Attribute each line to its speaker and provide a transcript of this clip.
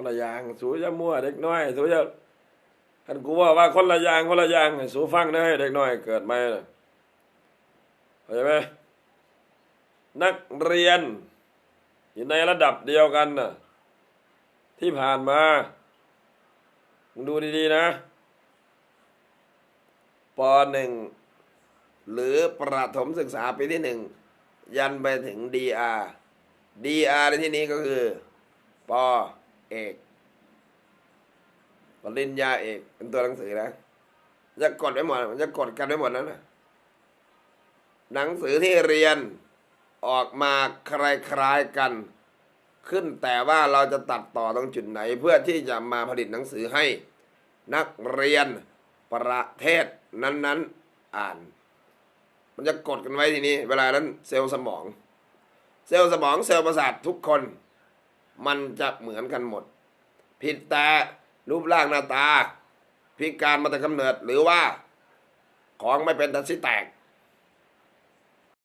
Speaker 1: คนละอย่าง สูจะมั่วเด็กน้อยสูจะคันกูว่าว่าคนละอย่างคนละอย่างสูฟังได้เด็กน้อยเกิดมาน่ะเข้าใจไหมนักเรียนอยู่ในระดับเดียวกันน่ะที่ผ่านมามึงดูดีๆนะปหนึ่งหรือประถมศึกษาปีที่หนึ่งยันไปถึงดีอาดีอาในที่นี้ก็คือป เอกปริญญาเอกเป็นตัวหนังสือนะจะกดไว้หมดมันจะกดกันไว้หมดแล้วนะหนังสือที่เรียนออกมาคล้ายๆกัน ขึ้นแต่ว่าเราจะตัดต่อตรงจุดไหน เพื่อที่จะมาผลิตหนังสือให้ นักเรียนประเทศนั้นๆอ่าน มันจะกดกันไว้ทีนี้ เวลานั้นเซลล์สมอง เซลล์สมองเซลล์ประสาททุกคน มันจะเหมือนกันหมด ผิดแต่รูปร่างหน้าตา พิการมาแต่กำเนิดหรือว่า ของไม่เป็นตัดสิแตก